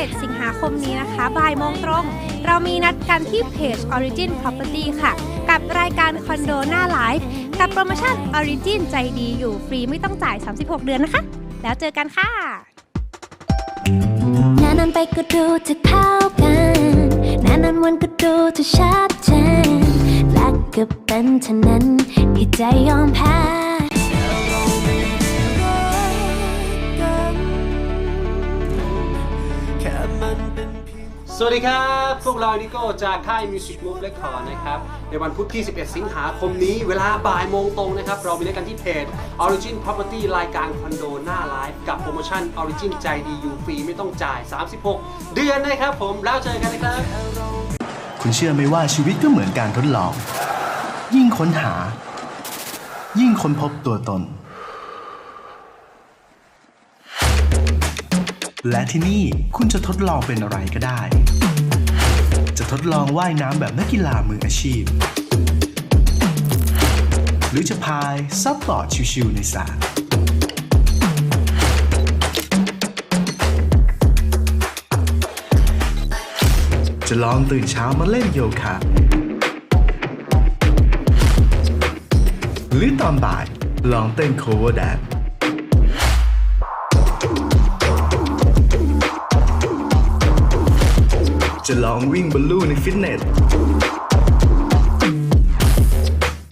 31 สิงหาคมนี้นะคะ บ่ายโมงตรง เรามีนัดกันที่เพจ Origin Property ค่ะ กับรายการคอนโดหน้าไลฟ์กับโปรโมชั่น Origin ใจดีอยู่ฟรีไม่ต้องจ่าย 36 เดือนนะคะ แล้วเจอกันค่ะนานนไปก็ดูเธอเข้ากันนานนวันก็ดูเธอชัดเจนและก็เป็นเท่านั้นที่ใจยอมแพ้ วัสดีครับ พวกเรานิโก้จากค่าย Music Move Record นะครับ ในวันพุธที่ 11 สิงหาคมนี้ เวลาบ่ายโมงตรงนะครับ เรามีนัดกันที่เพจ Origin Property รายการคอนโดหน้าไลฟ์กับโปรโมชั่น Origin ใจดีอยู่ฟรีไม่ต้องจ่าย 36 เดือนนะครับผม แล้วเจอกันนะครับ คุณเชื่อไหมว่าชีวิตก็เหมือนการทดลอง ยิ่งค้นหา ยิ่งค้นพบตัวตน และที่นี่คุณจะทดลองเป็นอะไรก็ได้ จะทดลองว่ายน้ำแบบนักกีฬามืออาชีพ หรือจะพายซับบอร์ดชิวๆในสระจะลองตื่นเช้ามาเล่นโยคะ หรือตอนบ่ายลองเต้นโคเวอร์แดน จะลองวิ่งบนลู่ในฟิตเนส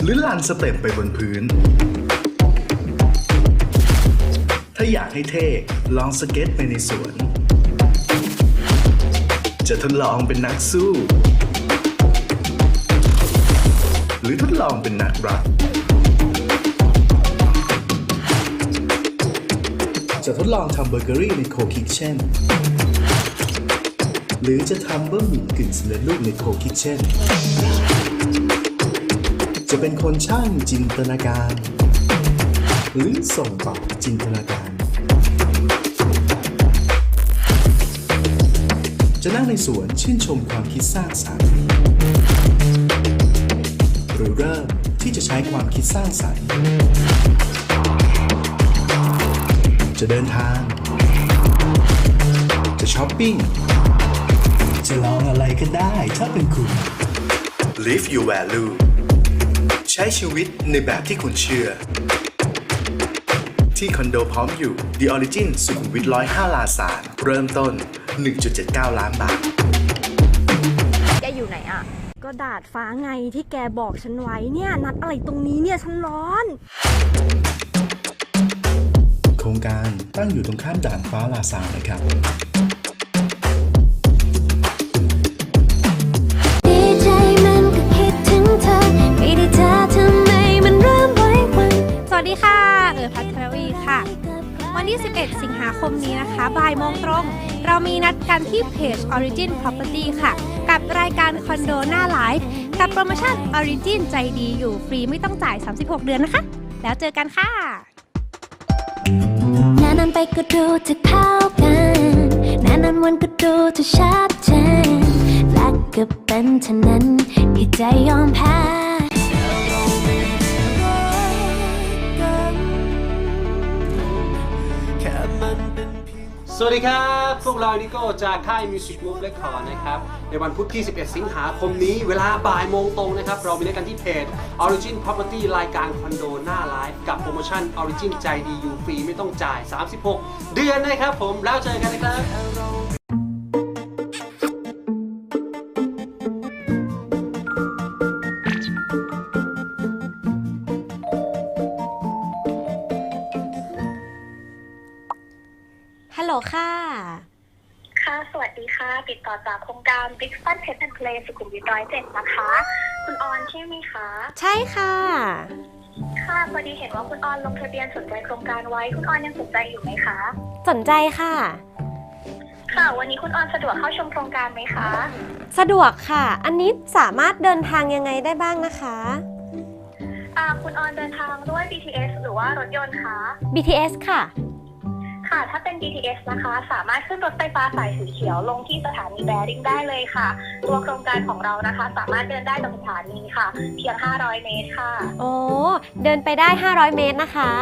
หรือลันสเต็ปไปบนพื้น ถ้าอยากให้เท่ลองสเก็ตไปในสวน จะทดลองเป็นนักสู้ หรือทดลองเป็นนักรักจะทดลองทำเบเกอรี่ในโคคิเช่น หรือจะทำบะหมี่กึ่งสำเร็จรูปในโคคิเช่น จะเป็นคนช่างจินตนาการ หรือส่งต่อจินตนาการ จะนั่งในสวนชื่นชมความคิดสร้างสรรค์ หรือเริ่มที่จะใช้ความคิดสร้างสรรค์ จะเดินทาง จะช้อปปิ้ง จะลองอะไรก็ได้ ถ้าเป็นคุณ Live your value ใช้ชีวิตในแบบที่คุณเชื่อ ที่คอนโดพร้อมอยู่ The Origin สุขุมวิท105 ลาซานเริ่มต้น 1.79 ล้านบาท แกอยู่ไหนอะ ก็ดาดฟ้าไงที่แกบอกฉันไว้เนี่ย นัดอะไรตรงนี้เนี่ย ฉันร้อน โครงการตั้งอยู่ตรงข้ามด่านฟ้าลาซานนะครับ ที่ 11 สิงหาคมนี้นะคะ บ่ายโมงตรง เรามีนัดกันที่เพจ Origin Property ค่ะ กับรายการคอนโดหน้าไลฟ์กับโปรโมชั่น Origin ใจดีอยู่ฟรีไม่ต้องจ่าย 36 เดือนนะคะ แล้วเจอกันค่ะนานนไปก็ดูเธอเข้ากันนานนวันก็ดูเธอชัดเจนและก็เป็นเท่านั้นที่ใจยอมแพ้ สวัสดีครับ พวกเรานิโก้จากค่าย Music Move Record นะครับ ในวันพุธที่ 11 สิงหาคมนี้เวลาบ่ายโมงตรงนะครับ เรามีนัดกันที่เพจ Origin Property รายการคอนโดหน้าไลฟ์กับโปรโมชั่น Origin ใจดีอยู่ฟรีไม่ต้องจ่าย 36 เดือนนะครับผมแล้วเจอกันนะครับ ครงการ Big Fun Pet and Play สุขุมวิทร้อยเจ็ดนะคะ คุณออนใช่ไหมคะ ใช่ค่ะ ค่ะพอดีเห็นว่าคุณออนลงทะเบียนสนใจโครงการไว้ คุณออนยังสนใจอยู่ไหมคะ สนใจค่ะ ค่ะ วันนี้คุณออนสะดวกเข้าชมโครงการไหมคะ สะดวกค่ะ อันนี้สามารถเดินทางยังไงได้บ้างนะคะ อ่า คุณออนเดินทางด้วย BTS หรือว่ารถยนต์คะ BTS ค่ะ ค่ะ ถ้าเป็น BTS นะคะ สามารถขึ้นรถไฟฟ้าสายสีเขียวลงที่สถานีแบริ่งได้เลยค่ะ ตัวโครงการของเรานะคะ สามารถเดินได้จากสถานีค่ะ เพียง 500 เมตรค่ะ โอ้เดินไปได้ 500 เมตรนะคะ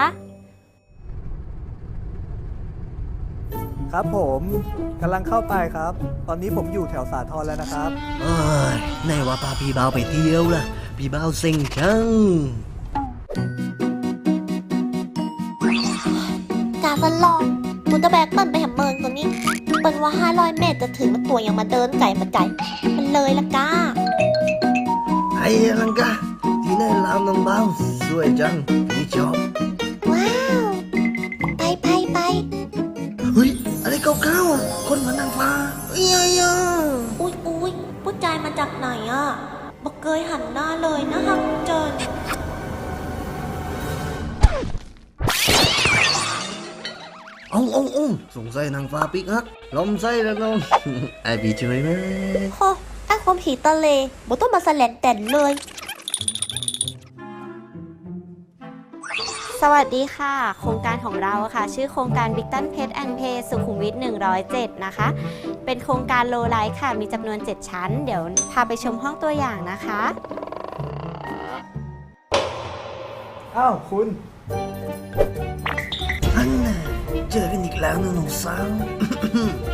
คครับผมกำลังเข้าไปครับ ตอนนี้ผมอยู่แถวสาทรแล้วนะครับ เอ้ยไหนว่าพาพี่เบาไปเที่ยวล่ะ พี่เบาเซ็งจัง กาฟันลอง มุนตะแบกเปิ้นไปแหมเมินตัวนี้เปิ้นว่า 500 เมตรจะถึงมันตัวยังมาเดินไก่มาไก่มันเลยละก้า ไอ้ลังกาที่ไหนลาวน้องเบาสวยจังพี่ชอบว้าว ไปไปไปเฮ้ยอะไรเก่าๆอะคนมันนางฟ้าเอ้ยอ้ยอ้ยอุ๊ยอุ๊ยผู้ชายมาจากไหนอะบอกเคยหันหน้าเลยนะคะเจิน อาเอาเอาสงสัยนางฟ้าปิกฮักลมใส่แล้วน้องไอ้พี่ช่วยไหมโหไอ้ความผีตะเลบ่ต้องมาแสลนแต่นเลย สวัสดีค่ะ โครงการของเราค่ะ ชื่อโครงการ Big ตันเพ t แอนเพสุขุมวิท 107 นะคะ เป็นโครงการโลไลท์ค่ะ มีจำนวน 7 ชั้น เดี๋ยวพาไปชมห้องตัวอย่างนะคะ อ้าว คุณอันน่ะ เจอกันอีกแล้วนะน้องสาว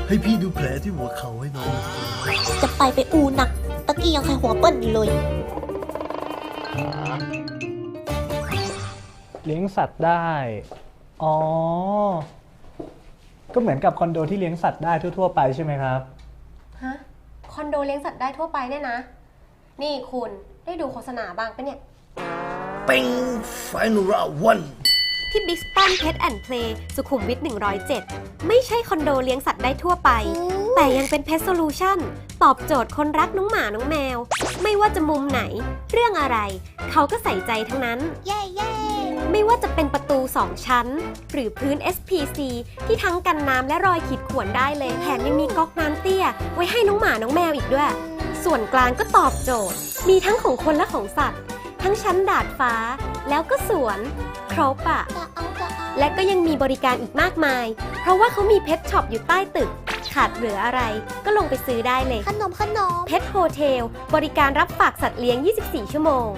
ให้พี่ดูแผลที่หัวเข่าให้น้องจะไปไปอูหนัก ตะกี้ยังใครหัวเปิ้นอยู่เลย เลี้ยงสัตว์ได้ อ๋อ ก็เหมือนกับคอนโดที่เลี้ยงสัตว์ได้ทั่ว ๆ ไปใช่ไหมครับ ฮะ คอนโดเลี้ยงสัตว์ได้ทั่วไปเนี่ยนะ นี่คุณได้ดูโฆษณาบ้างปะเนี่ย เป็งไฟนูราวัน ที่ Big Span Pet and Play สุขุมวิท 107 ไม่ใช่คอนโดเลี้ยงสัตว์ได้ทั่วไป แต่ยังเป็น Pet Solution ตอบโจทย์คนรักน้องหมาน้องแมว ไม่ว่าจะมุมไหน เรื่องอะไร เขาก็ใส่ใจทั้งนั้น เย้เย้ไม่ว่าจะเป็นประตู 2 ชั้น หรือพื้น SPC ที่ทั้งกันน้ำและรอยขีดข่วนได้เลย แถมยังมีก๊อกน้ำเตี้ย ไว้ให้น้องหมาน้องแมวอีกด้วย ส่วนกลางก็ตอบโจทย์ มีทั้งของคนและของสัตว์ ทั้งชั้นดาดฟ้า แล้วก็สวน ครบอะจะเอาจะเอาและก็ยังมีบริการอีกมากมาย เพราะว่าเขามีเพ t ช็อปอยู่ใต้ตึก ขาดเหลืออะไร ก็ลงไปซื้อได้เลย ขนมขนม เพ t โฮเทล บริการรับฝากสัตว์เลี้ยง 24 ชั่วโมง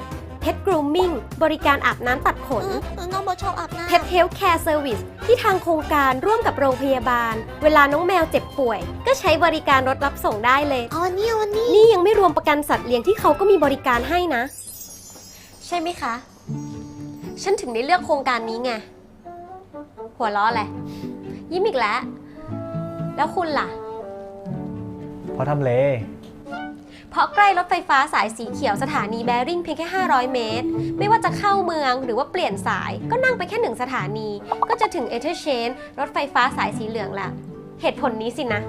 เพ t ก r ูมมิ่ง บริการอาบน้ำตัดขนเออเออน้องบอชอบอาบน้ำเพ t เฮลท์แคร์เซอร์วิสที่ทางโครงการร่วมกับโรงพยาบาล เวลาน้องแมวเจ็บป่วย ก็ใช้บริการรถรับส่งได้เลยเอาอันนี้เอาอันนี้ นี่ยังไม่รวมประกันสัตว์เลี้ยงที่เขาก็มีบริการให้นะ ใช่ไหมคะ ฉันถึงได้เลือกโครงการนี้ไง หัวล้อแหละไร ยิ้มอีกแล้ว แล้วคุณล่ะ เพราะทำเล เพราะใกล้รถไฟฟ้าสายสีเขียวสถานีแบริ่งเพียงแค่ 500 เมตร ไม่ว่าจะเข้าเมืองหรือว่าเปลี่ยนสาย ก็นั่งไปแค่หนึ่งสถานี ก็จะถึงเอเ r อร์เชนรถไฟฟ้าสายสีเหลืองละเหตุผลนี้สินะ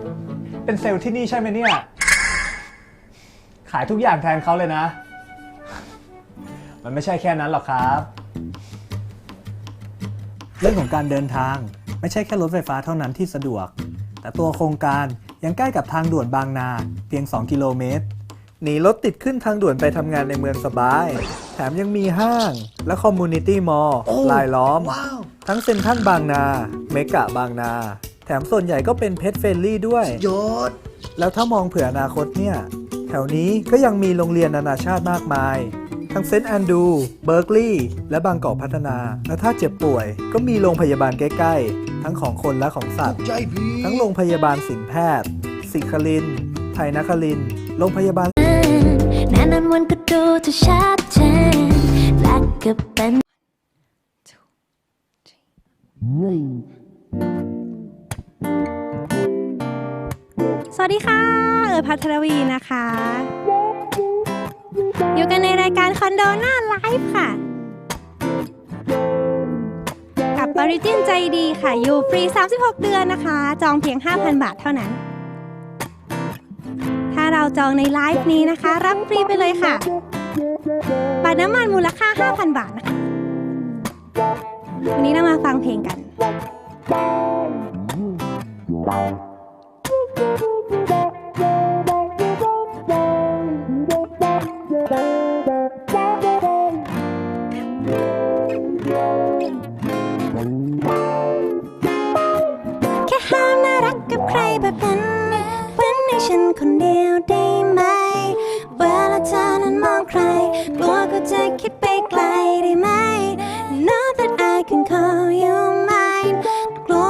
เป็นเซลล์ที่นี่ใช่ไหมเนี่ย ขายทุกอย่างแทนเขาเลยนะ มันไม่ใช่แค่นั้นหรอกครับ เรื่องของการเดินทางไม่ใช่แค่รถไฟฟ้าเท่านั้นที่สะดวก แต่ตัวโครงการยังใกล้กับทางด่วนบางนา เพียง 2 กิโลเมตร หนีรถติดขึ้นทางด่วนไปทำงานในเมืองสบาย แถมยังมีห้าง และคอมมูนิตี้มอลล์โอ้ลายล้อมว้าวทั้งเซ็นทรัลบางนา เมกะบางนา แถมส่วนใหญ่ก็เป็นเพ t เฟ n ลี่ด้วยยอดแล้วถ้ามองเผื่ออนาคตเนี่ย แถวนี้ก็ยังมีโรงเรียนนานาชาติมากมาย ทั้งเซนต์แอนดู เบิร์กลีย์และบางกอกพัฒนา และถ้าเจ็บป่วย ก็มีโรงพยาบาลใกล้ ๆ ทั้งของคนและของสัตว์ ใจพี่ทั้งโรงพยาบาลสินแพทย์สิคลิน ไทยนครินทร์โรงพยาบาล นานนั้นวันก็ดูจะชัดเจนและก็เป็น สวัสดีค่ะ เอ๋ยพัทรวีนะคะ อยู่กันในรายการคอนโดหน้าไลฟ์ค่ะ กับออริจินใจดีค่ะ อยู่ฟรี 36 เดือนนะคะ จองเพียง 5,000 บาทเท่านั้น ถ้าเราจองในไลฟ์นี้นะคะ รับฟรีไปเลยค่ะบัตรน้ำมันมูลค่า 5,000 บาทนะคะ วันนี้เรามาฟังเพลงกันแค่ กันเป็นให้ฉันคนเดียวได้ไหม เวลาเธอ